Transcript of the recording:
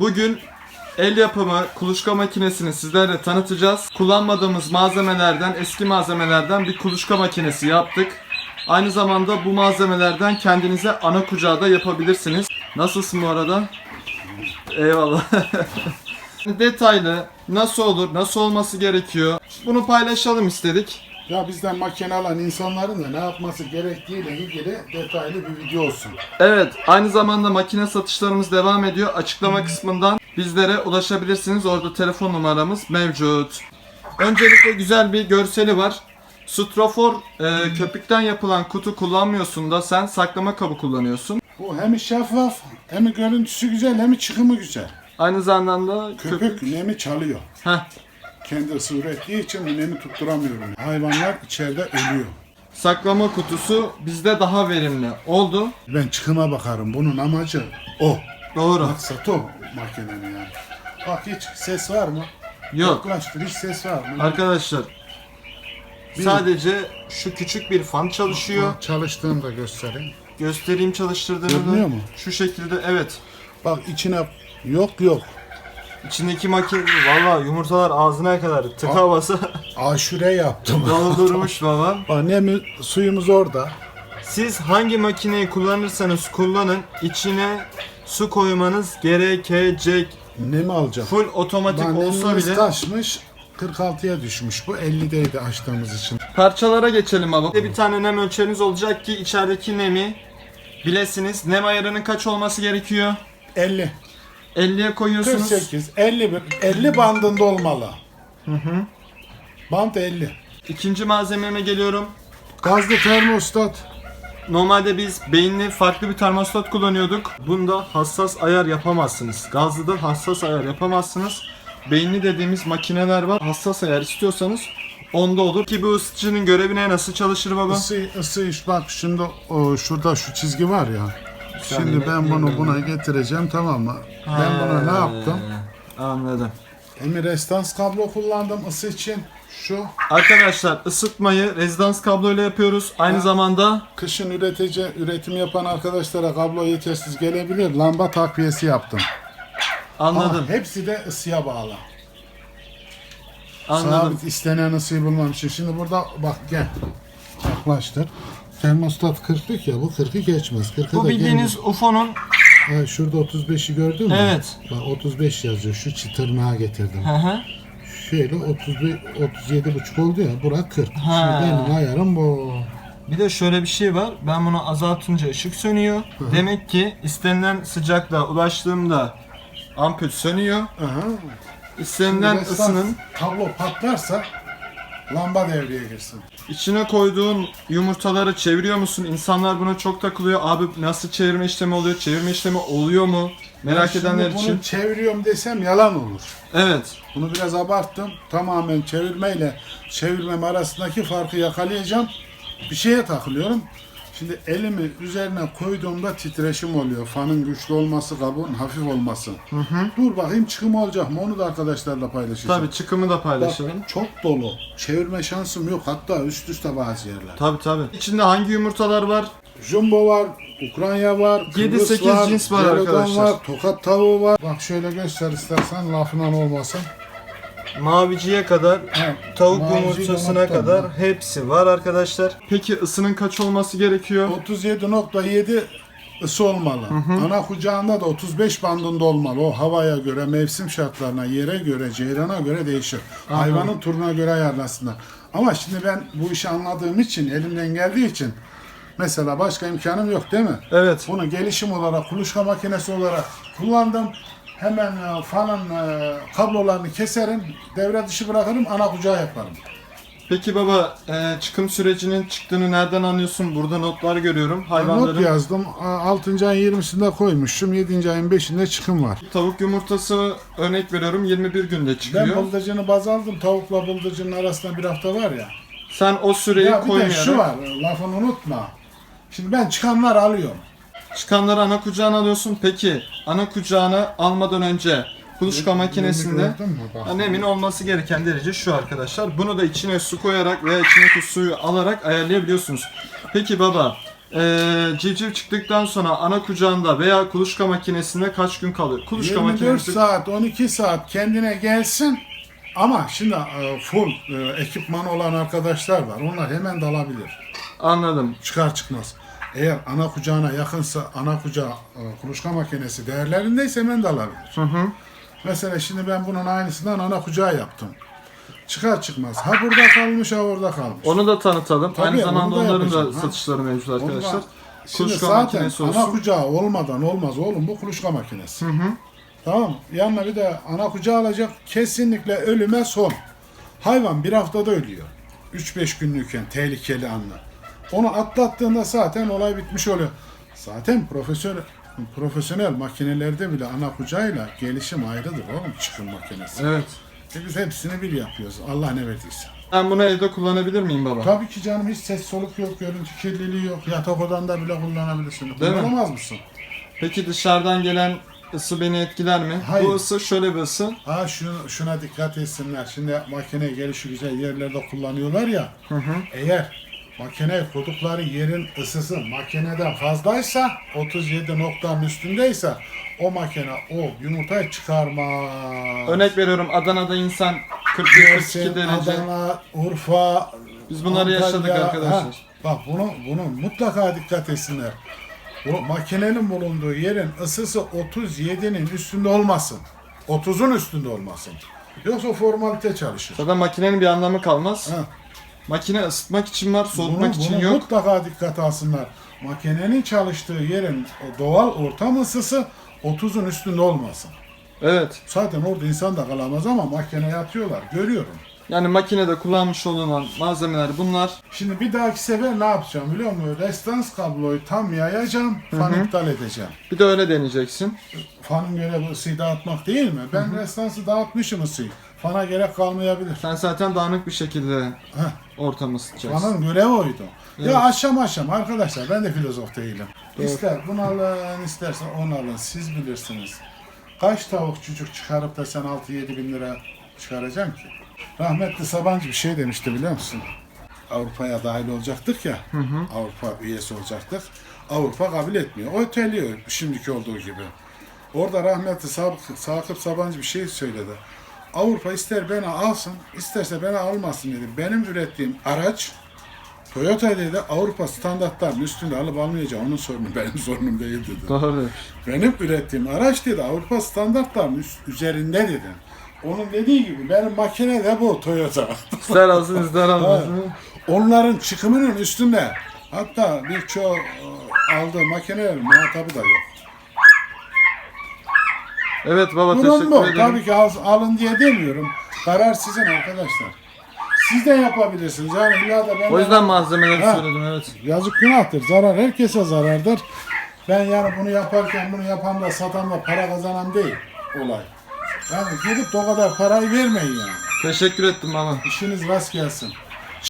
Bugün el yapımı kuluçka makinesini sizlerle tanıtacağız. Kullanmadığımız malzemelerden, eski malzemelerden bir kuluçka makinesi yaptık. Aynı zamanda bu malzemelerden kendinize ana kucağı da yapabilirsiniz. Nasılsın bu arada? Eyvallah. Detaylı nasıl olur, nasıl olması gerekiyor bunu paylaşalım istedik. Ya bizden makine alan insanların da ne yapması gerektiğiyle ilgili detaylı bir video olsun. Evet, aynı zamanda makine satışlarımız devam ediyor. Açıklama kısmından bizlere ulaşabilirsiniz. Orada telefon numaramız mevcut. Öncelikle güzel bir görseli var. Strafor e, köpükten yapılan kutu kullanmıyorsun da sen saklama kabı kullanıyorsun. Bu hem şeffaf hem görüntüsü güzel hem çıkımı güzel. Aynı zamanda Köpük, köpük... nemi çalıyor. Heh, Kendi ısı ürettiği için nemi tutturamıyorum. Hayvanlar içeride ölüyor. saklama kutusu bizde daha verimli oldu. Ben çıkıma bakarım. Bunun amacı o. Doğru. Maksat o makinenin yani. Bak hiç ses var mı? Yok. Yaklaştır hiç ses var mı? Arkadaşlar sadece şu küçük bir fan çalışıyor. Çalıştığını da göstereyim. Göstereyim çalıştırdığını Görünüyor mu? Şu şekilde evet. Bak içine yok yok. İçindeki makine valla yumurtalar ağzına kadar tıka basa Aşure yaptım. doldurmuş baba. Bak nemi suyumuz orada. Siz hangi makineyi kullanırsanız kullanın içine su koymanız gerekecek. Nemi alacak. Full otomatik olsa nemimiz bile. taşmış. 46'ya düşmüş. Bu 50'deydi açtığımız için. Parçalara geçelim baba. Bir tane nem ölçeriniz olacak ki içerideki nemi bilesiniz. Nem ayarının kaç olması gerekiyor? 50. 50'ye koyuyorsunuz. 48, 51, 50 bandında olmalı. Hı hı. Band 50. İkinci malzememe geliyorum. Gazlı termostat. Normalde biz beyinli farklı bir termostat kullanıyorduk. Bunda hassas ayar yapamazsınız. Gazlıda hassas ayar yapamazsınız. Beyinli dediğimiz makineler var. Hassas ayar istiyorsanız onda olur. Ki bu ısıtıcının görevine nasıl çalışır baba? Isı, ısı iş bak şimdi o, şurada şu çizgi var ya. Şimdi ben bunu buna getireceğim tamam mı? Ben buna ne yaptım? Ee, Anladım. Emir Estans kablo kullandım ısı için. Şu Arkadaşlar ısıtmayı rezidans kabloyla yapıyoruz. Aynı zamanda kışın üretici üretim yapan arkadaşlara kablo yetersiz gelebilir. Lamba takviyesi yaptım. anladım. Ama hepsi de ısıya bağlı. Anladım. Sabit istenen ısıyı bulmam için. Şimdi burada bak gel. Yaklaştır. Termostat 40'lık ya bu 40'ı geçmez. 40'ı Bu da bildiğiniz UFO'nun gelmez. Ha, şurada 35'i gördün mü? Evet. Bak 35 yazıyor. Şu çıtırnağa getirdim. Hı hı. Şöyle 35 37 buçuk oldu ya. Bura 40. Ha. Şimdi benim ayarım bu. Bir de şöyle bir şey var. Ben bunu azaltınca ışık sönüyor. Demek ki istenilen sıcaklığa ulaştığımda ampul sönüyor. Aha. İstenilen Resans ısının kablo patlarsa lamba devreye girsin. İçine koyduğun yumurtaları çeviriyor musun? İnsanlar buna çok takılıyor. Abi nasıl çevirme işlemi oluyor? Çevirme işlemi oluyor mu? Merak Ben edenler şimdi bunu için. çeviriyorum desem yalan olur. Evet. Bunu biraz abarttım. Tamamen çevirmeyle çevirmem arasındaki farkı yakalayacağım. Bir şeye takılıyorum. Şimdi elimi üzerine koyduğumda titreşim oluyor. Fanın güçlü olması, kabuğun hafif olması. Dur bakayım çıkım olacak mı? Onu da arkadaşlarla paylaşacağım. Tabii çıkımı da Bak, paylaşalım. çok dolu. Çevirme şansım yok. Hatta üst üste bazı yerler. Tabii tabii. İçinde hangi yumurtalar var? Jumbo var, Ukrayna var, Yedi, Kıbrıs sekiz var, cins var Jerodan arkadaşlar. var, tokat tavuğu var. Bak şöyle göster istersen lafından olmasın. Maviciye kadar, tavuk mavici yumurtasına yumurta kadar mı? hepsi var arkadaşlar. Peki ısının kaç olması gerekiyor? 37.7 ısı olmalı. Ana kucağında da 35 bandında olmalı. O havaya göre, mevsim şartlarına, yere göre, ceyrana göre değişir. Hayvanın turuna göre ayarlasınlar. Ama şimdi ben bu işi anladığım için, elimden geldiği için mesela başka imkanım yok değil mi? Evet. Bunu gelişim olarak, kuluçka makinesi olarak kullandım. Hemen e, fanın e, kablolarını keserim, devre dışı bırakırım, ana kucağı yaparım. Peki baba e, çıkım sürecinin çıktığını nereden anlıyorsun? Burada notlar görüyorum. Not Hayvanların yazdım, 6. ayın 20'sinde koymuşum, 7. ayın 5'inde çıkım var. tavuk yumurtası örnek veriyorum 21 günde Ben çıkıyor. bıldırcını baz aldım. Tavukla bıldırcının arasında bir hafta var ya. Sen o süreyi Ya bir de koymayarak şu var. Lafını unutma. Şimdi ben çıkanlar alıyorum. Çıkanları ana kucağına alıyorsun. Peki ana kucağına almadan önce kuluçka makinesinde. Nemin olması gereken derece şu arkadaşlar. Bunu da içine su koyarak veya içindeki suyu alarak ayarlayabiliyorsunuz. Peki baba, Ee, civciv çıktıktan sonra ana kucağında veya kuluçka makinesinde kaç gün kalır? Kuluçka 24 makinesi saat, 12 saat kendine gelsin. Ama şimdi e, full e, ekipman olan arkadaşlar var. Onlar hemen dalabilir. anladım. Çıkar çıkmaz. Eğer ana kucağına yakınsa ana kucağı e, kuluçka makinesi değerlerindeyse hemen dalabilir. Hı hı. Mesela şimdi ben bunun aynısından ana kucağı yaptım. Çıkar çıkmaz. Ha burada kalmış ha orada kalmış. Onu da tanıtalım. Tabii, Aynı zamanda onu da onların da yapacağım, ha. satışları mevcut arkadaşlar. Şimdi Kuluçka zaten makinesi ana olsun. kucağı olmadan olmaz oğlum bu kuluçka makinesi. Tamam mı? Yanına bir de ana kucağı alacak kesinlikle ölüme son. Hayvan bir haftada ölüyor. 3-5 günlükken tehlikeli anlar. Onu atlattığında zaten olay bitmiş oluyor. Zaten profesyonel profesyonel makinelerde bile ana kucağıyla gelişim ayrıdır oğlum çıkım makinesi. Evet. E biz hepsini bir yapıyoruz. Allah ne verdiyse. Ben bunu evde kullanabilir miyim baba? Tabii ki canım hiç ses soluk yok, görüntü kirliliği yok. Yatak odanda bile kullanabilirsin. Değil mi? Kullanamaz mısın? Peki dışarıdan gelen ısı beni etkiler mi? Hayır. Bu ısı şöyle bir ısı. Ha şunu, şuna dikkat etsinler. Şimdi makine gelişi güzel yerlerde kullanıyorlar ya. Eğer makine kurdukları yerin ısısı makineden fazlaysa 37 noktanın üstündeyse o makine o yumurtayı çıkarmaz. Örnek veriyorum Adana'da insan 41-42 Mersin, derece. Adana, Urfa, Biz bunları yaşadık arkadaşlar. Ha, bak bunu bunu mutlaka dikkat etsinler. Bu makinenin bulunduğu yerin ısısı 37'nin üstünde olmasın. 30'un üstünde olmasın. Yoksa formalite çalışır. Zaten makinenin bir anlamı kalmaz. Ha, Makine ısıtmak için var, soğutmak bunu, için bunu yok. mutlaka dikkat alsınlar. Makinenin çalıştığı yerin doğal ortam ısısı 30'un üstünde olmasın. Evet. Zaten orada insan da kalamaz ama makineye atıyorlar. Görüyorum. Yani makinede kullanmış olunan malzemeler bunlar. Şimdi bir dahaki sefer ne yapacağım biliyor musun? Restans kabloyu tam yayacağım, fan iptal edeceğim. Bir de öyle deneyeceksin. Fanın görevi ısıyı dağıtmak değil mi? Ben restansı dağıtmışım ısıyı. Fana gerek kalmayabilir. Sen zaten dağınık bir şekilde Heh, ortamı ısıtacaksın. fanın görevi oydu. Evet. Ya aşam aşam arkadaşlar ben de filozof değilim. İster bunu alın istersen onu alın siz bilirsiniz. Kaç tavuk çocuk çıkarıp da sen 6-7 bin lira çıkaracaksın ki? Rahmetli Sabancı bir şey demişti biliyor musun? Avrupa'ya dahil olacaktık ya. Avrupa üyesi olacaktık. Avrupa kabul etmiyor. O öteliyor şimdiki olduğu gibi. Orada rahmetli Sakıp Sabancı bir şey söyledi. Avrupa ister beni alsın, isterse beni almasın dedi. Benim ürettiğim araç Toyota dedi Avrupa standartlarının üstünde alıp almayacağım. Onun sorunu benim sorunum değil dedi. Doğru. Benim ürettiğim araç dedi Avrupa standartlarının üst- üzerinde dedi. Onun dediği gibi benim makine de bu Toyota. İster alsın ister almasın. Onların çıkımının üstünde. Hatta birçok e, aldığı makinelerin muhatabı da yok. Evet baba Durum teşekkür bu. ederim. Tabii ki al- alın diye demiyorum. Karar sizin arkadaşlar. Siz de yapabilirsiniz. Yani illa da ben O yüzden malzemeleri Ha. söyledim evet. Yazık günahtır. Zarar herkese zarardır. Ben yani bunu yaparken bunu yapan da satan da para kazanan değil olay. Yani gidip de o kadar parayı vermeyin yani. Teşekkür ettim baba. İşiniz rast gelsin.